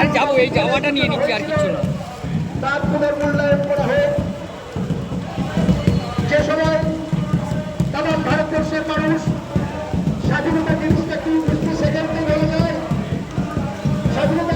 আর যাব, এই যাওয়াটা নিয়ে নিচ্ছি আর কিছু না। তার পুনর্মূল্যায়ন করা হোক। যে সময় তাম ভারতবর্ষের মানুষ স্বাধীনতা জিনিসটা কি সেকেন্ডে হয়ে যায়? স্বাধীনতার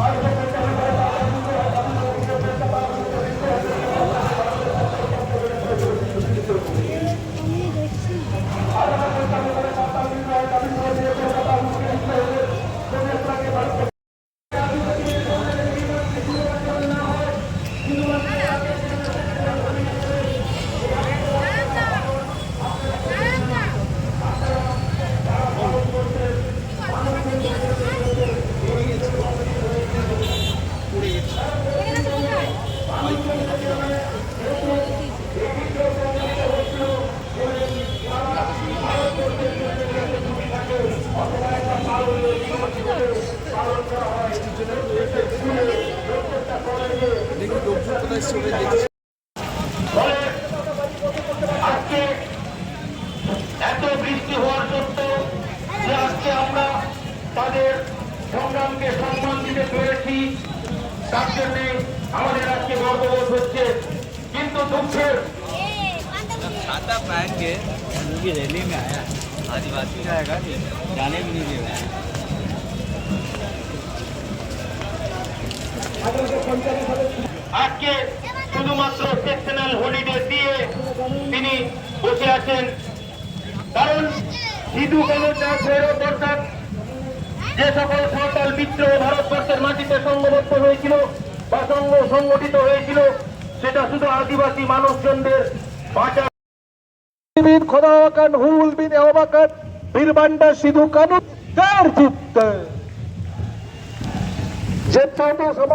ಮಾಡತಕ್ಕಂಥ আজকে এত বৃষ্টি হওয়ার সত্ত্বেও যে আজকে আমরা তাদের সংগ্রামকে সম্মান দিতে পেরেছি তার জন্যে আমাদের আজকে গর্ববোধ হচ্ছে কিন্তু দুঃখের छाता पहन के उनकी रैली में आया आदिवासी रहेगा जाने भी नहीं देगा আজকে শুধুমাত্র সেকশনাল হলিডে দিয়ে তিনি বসে আছেন কারণ সিধু কানুটা ফেরত অর্থাৎ যে সকল সাঁওতাল বিদ্রোহ ভারতবর্ষের মাটিতে সংঘবদ্ধ হয়েছিল বা সংঘ সংগঠিত হয়েছিল সেটা শুধু আদিবাসী মানুষজনদের বাঁচা বিন খোদাওয়াকান হুল বিন এওয়াকান বীরবান্ডা সিধু কানু তার যুক্ত যে ছোট